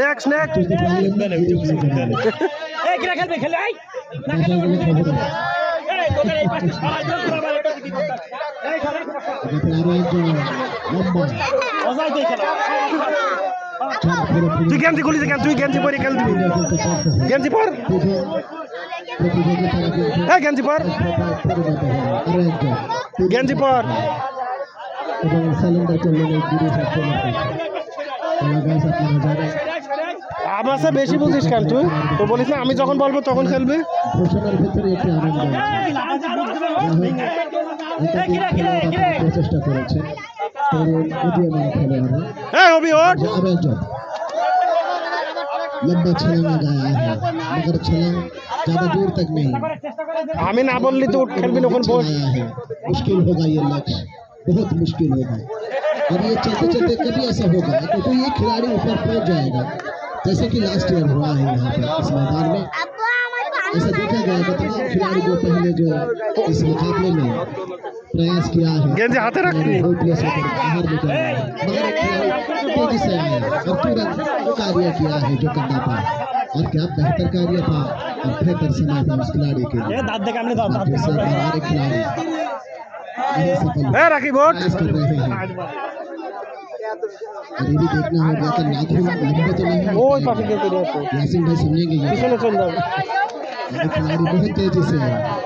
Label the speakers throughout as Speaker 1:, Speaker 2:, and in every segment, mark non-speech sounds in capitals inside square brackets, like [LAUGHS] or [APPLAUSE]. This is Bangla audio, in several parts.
Speaker 1: নেক্সট নেক্সট
Speaker 2: এই কিরা খেলবে খেলে আই না খেলে এই তোদের এই পাশে। সারা জল পুরো এটা কি করতে এই খেলে।
Speaker 3: এটাতে আরও একজন লম্বা
Speaker 2: অজাই দেই খেলা।
Speaker 3: চাপ করে
Speaker 1: তুই গেঞ্জি খুলিস কেন তুই গেঞ্জি পরে খেল দিবি
Speaker 3: হয়
Speaker 1: গেঞ্জি পর হ্যাঁ গেঞ্জি পর
Speaker 3: হয়
Speaker 1: গেঞ্জি পর
Speaker 3: এবং সিলিন্ডার
Speaker 1: আমার সাথে বেশি বুঝিস কেন তুই তো বলিস না আমি যখন বলব তখন খেলবি
Speaker 3: ঘোষণার ভেতরে একটি আনন্দ আছে একাধিক दूर तक नहीं तो मुश्किल होगा ये लक्ष्य बहुत मुश्किल होगा और ये चलते चलते कभी ऐसा होगा तो कोई एक खिलाड़ी ऊपर पहुँच जाएगा जैसे कि लास्ट ईयर हुआ है यहाँ पर इस मैदान में ऐसा देखा गया था खिलाड़ी जो पहले जो इस मुकाबले में प्रयास किया है।
Speaker 1: गेंद हाथ
Speaker 3: रख बाहर तेज़ी से आए और तुरंत कार्य किया है जो करना था और क्या बेहतर कार्य था और बेहतर समय था उस खिलाड़ी के लिए। हमारे खिलाड़ी। कर रहे हैं। और ये भी देखना होगा कि नाखून लंबे तो नहीं वो
Speaker 1: काफ़ी देर तो
Speaker 3: यासिन भाई समझेंगे
Speaker 1: पिछले चल रहा
Speaker 3: है खिलाड़ी बहुत तेज़ी से है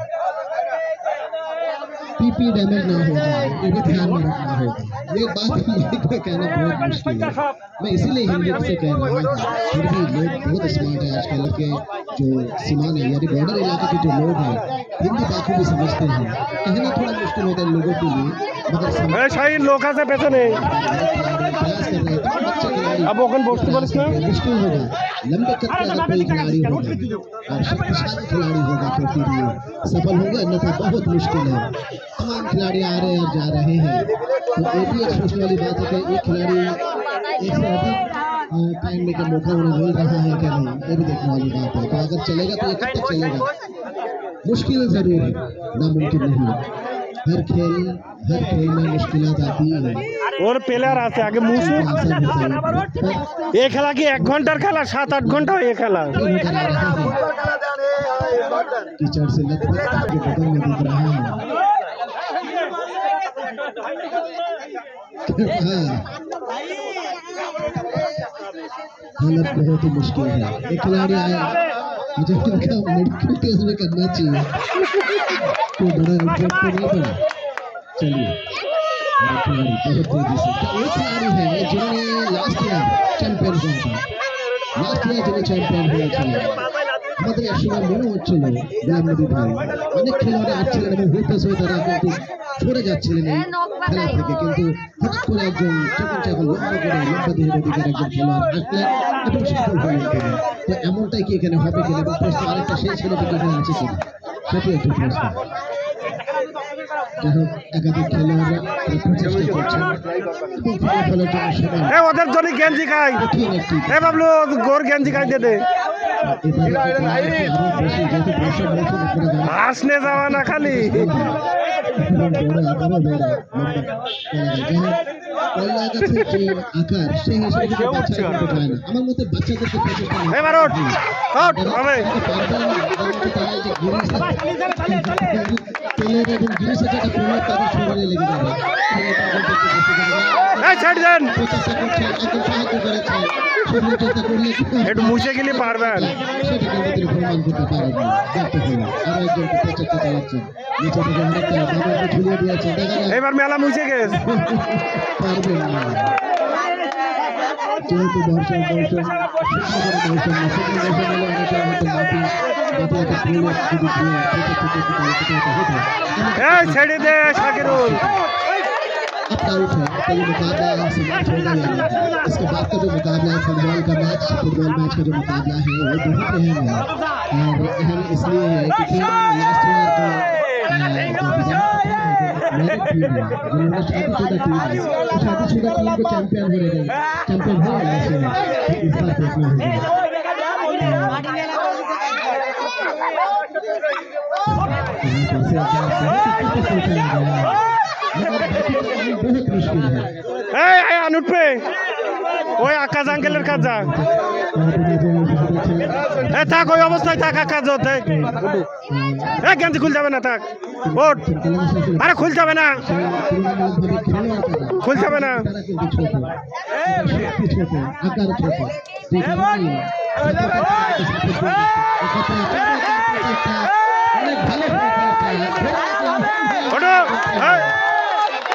Speaker 3: पीपी डैमेज ना हो जाए ये ध्यान में रखना होगा। ये बात माइक कहना बहुत मुश्किल है। मैं इसीलिए हिंदी से कह रहा हूँ फिर भी लोग बहुत स्मार्ट है आजकल के जो सीमान है यानी बॉर्डर इलाके के जो लोग हैं हिंदी बाकी भी समझते हैं। कहना थोड़ा मुश्किल होता है लोगों के लिए मगर शाही से पैसे नहीं।
Speaker 1: अब ओकन पहुँचते पर इसमें
Speaker 3: मुश्किल होगा। लंबे चक्कर का कोई खिलाड़ी होगा। और शक्तिशाली खिलाड़ी होगा तो फिर ये सफल होंगे अन्यथा बहुत मुश्किल है। तमाम खिलाड़ी आ रहे हैं और जा रहे हैं। तो ये भी एक सोचने वाली बात है कि एक खिलाड़ी एक से अधिक टाइम लेकर मौका उन्हें मिल रहा है क्या नहीं ये भी देखने वाली बात है। तो अगर चलेगा तो ये कब तक चलेगा। मुश्किल ज़रूर है। नामुमकिन नहीं। है हर खेल हर खेल में मुश्किल आती है
Speaker 1: ওর প্লেয়ার আছে আগে মুসু
Speaker 3: आसान होता है पर
Speaker 1: এ খেলা কি এক ঘন্টার খেলা সাত আট ঘন্টা এ খেলা
Speaker 3: नजर आ रहा है कीचड़ से लथपथ के बदन में दिख रहा है हाँ। हालत बहुत ही मुश्किल है। एक खिलाड़ी आया। मुझे लगा मेडिकल टेस्ट में करना चाहिए। तो बड़ा रिपोर्ट तो नहीं पड़ा। चलिए। बहुत तेज़ी से। एक खिलाड़ी है जिन्होंने लास्ट ईयर चैंपियन हुआ था। लास्ट ईयर जिन्हें चैंपियन हुआ था। আমাদের একসময় মনে হচ্ছিল গোলাম নবী ভাই। অনেক খেলোয়াড় আসছিলেন এবং হুতাশ হয়ে তারা কিন্তু সরে যাচ্ছিলেন এই খেলা থেকে। কিন্তু হঠাৎ করে একজন চকন চাকল লম্বা করে লম্বা দেহের অধিকার একজন খেলোয়াড় আসলেন এবং সফল হলেন তিনি। তো এমনটাই কি এখানে হবে কিনা? এবং প্রশ্ন আরেকটা সেই ছেলেটি কি এখানে আছে কিনা? সেটি একটি প্রশ্ন।
Speaker 1: ওদের জন্য গেঞ্জি খাই। এ বাবলু গোর গেঞ্জি খাই দে। হাসনে যাওয়া না খালি।
Speaker 3: বাচ্চাদেরকে [LAUGHS] একটু
Speaker 1: মুছে গেলে পারবেন। এবার মেলা মুছে গেছে।
Speaker 3: যেহেতু
Speaker 1: ছেড়ে দে শাকিরুল।
Speaker 3: अब आउट है तो ये मुकाबला समाप्त हो गया है। इसके बाद का जो मुकाबला है फुटबॉल का मैच फुटबॉल मैच का जो मुकाबला है वो बहुत अहम है। और अहम इसलिए है क्योंकि लास्ट ईयर जो टीम है जिन्होंने शादीशुदा टीम है तो शादीशुदा टीम को चैंपियन चैंपियन हो गया इस बार देखना होगा बहुत मुश्किल है
Speaker 1: এই এই আনুট পে ওই আকাশ আঙ্কেলের কাজ যা এ থাক ওই অবস্থায় থাক আকাশ ওতে এ গেঞ্জি খুলতে হবে না থাক ওঠ আরে খুলতে হবে না খুলতে হবে না
Speaker 3: আকার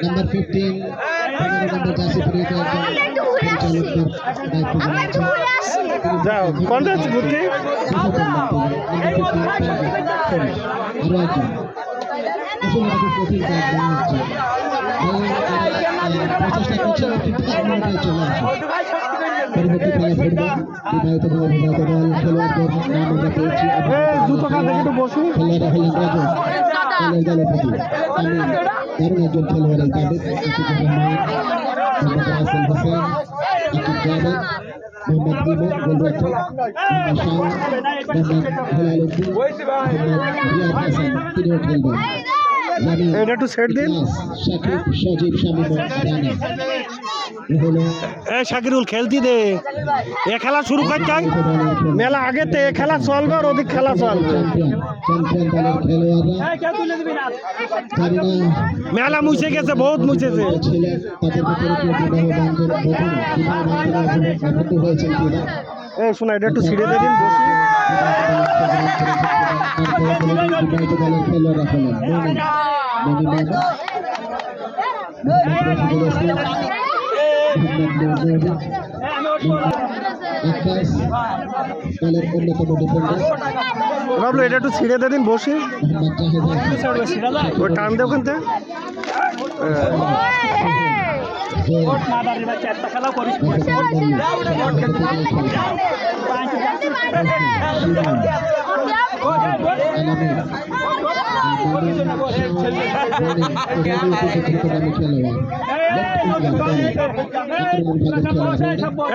Speaker 3: নাম্বার ফিফটিন নাম্বার দায়িত্ব জানাচ্ছেন
Speaker 1: যাও কোন যাচ্ছে ঘুরতে?
Speaker 3: আরও একজন আসলে তাকে কঠিন কাজ হচ্ছে প্রচেষ্টা করছে চলে আসে পরবর্তী খেলা ফেলবে বিবাহিত দল বিবাহিত দল খেলোয়াড়দের নাম আমরা পেয়েছি।
Speaker 1: এ জুতো কার দেখে একটু বসি
Speaker 3: খেলোয়াড়রা হলেন রাজু দলের আমি দারুণ একজন খেলোয়াড় এই আতিকুর রহমান মোহাম্মদ রাসেল হোসেন আকিব জাভেদ মোহাম্মদ বিমন গোলরক্ষক মোহাম্মদ হেলাল উদ্দিন মোহাম্মদ রিয়াদ হাসান তিনিও খেলবেন
Speaker 1: এটা একটু সেট দিন
Speaker 3: শাকিব সজীব শামীম রানা এ
Speaker 1: শাকিরুল, খেলতি দে। এ খেলা শুরু করতে মেলা আগে তে এ খেলা চলবে আর ওদিক খেলা চলবে মেলা মুছে গেছে, বহুত মুছেছে। এ শোনা, এটা একটু ছিঁড়ে দেবেন বসি। ভাবলো এটা একটু ছিঁড়ে দিন বসি। ওই টান দে ওখান থেকে।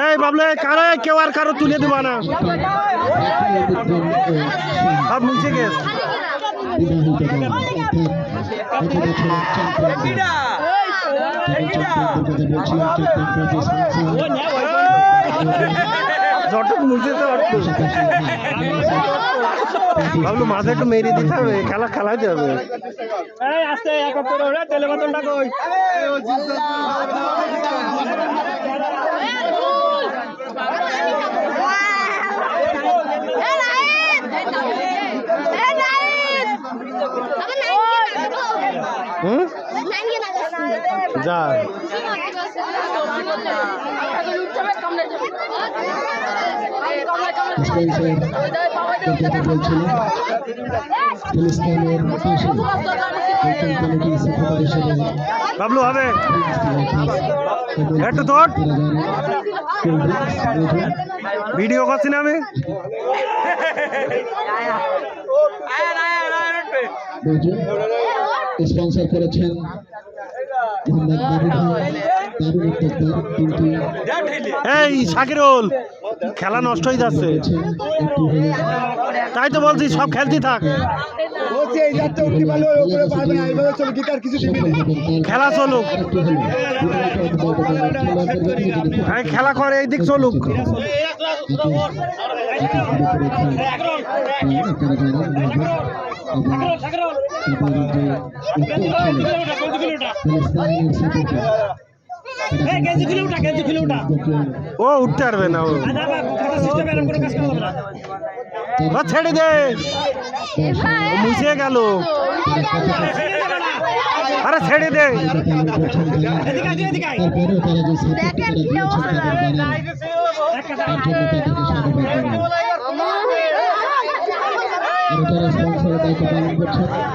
Speaker 1: এই বাবলে কারও? কেউ আর কারও তুলে দেবা না। সব মুছে গেছে মুছেছে অর্থ ভাবলো মাঝে একটু মেরে দিতে হবে খেলা খেলাতে হবে।
Speaker 2: এই আস্তে এক করে ওরে তেলে বাতনটা কই
Speaker 1: হুম? যা।
Speaker 3: সেক্রেটারি হিসেবে
Speaker 1: বাবলু হবে। একটু ভিডিও করছি না আমি।
Speaker 3: স্পন্সর করেছেন মোহাম্মদ
Speaker 1: এই শাকিরুল। খেলা নষ্ট হয়ে যাচ্ছে তাই তো বলছি সব খেলতে থাক খেলা চলুক এই খেলা করে এই দিক চলুক
Speaker 3: সাপোর্টার ও উঠতে পারবে না ও। ছেড়ে দে। ও মুছে গেল। আরে ছেড়ে দে।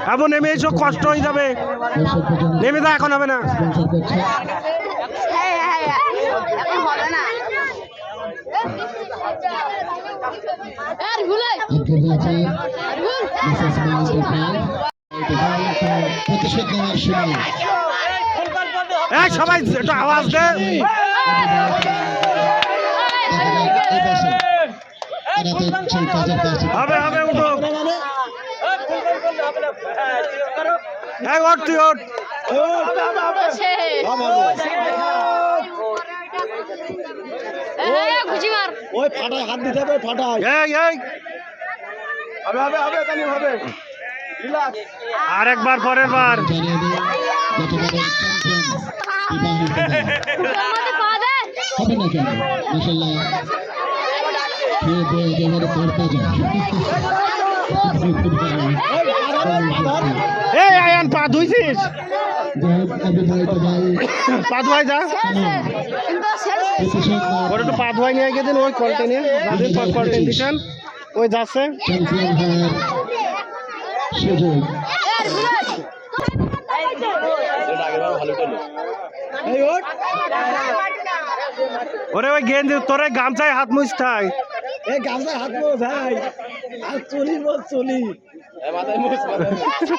Speaker 3: আবু নেমে এসো কষ্ট হয়ে যাবে। নেমে যা এখন হবে না
Speaker 4: স্পন্সর করছেন
Speaker 1: এখন হবে না আর ভুলে
Speaker 4: আব্দুল রাজা
Speaker 1: ভুল
Speaker 4: মিসেস মাইন্ড প্রতিশোধ নেওয়ার সময়
Speaker 3: এই সবাই একটু আওয়াজ দে। হবে হবে উঠো। এই ওঠ তুই
Speaker 2: ওই ফাটায় হাত দিতে হবে ফাটায়।
Speaker 3: এই এই।
Speaker 2: হবে হবে হবে তাহলে হবে।
Speaker 3: আর একবার পরের বার।
Speaker 4: হবে না কেন মাসাল্লাহ খেয়ে দিয়ে একেবারে পড়তে যায়
Speaker 3: এই আয়ান পা ধুইছিস? পা ধোয়াই যা। একটু পা ধোয়াই নিয়ে গেছেন ওই কলটে নিয়ে। যাদের পর কলটে দিচ্ছেন। ওই যাচ্ছে। ওরে ওই গেঞ্জি তোরে গামছায় হাত মুছতাই
Speaker 2: এই গামছায় হাত মোজ ভাই। আর চলি চলি।
Speaker 1: তুই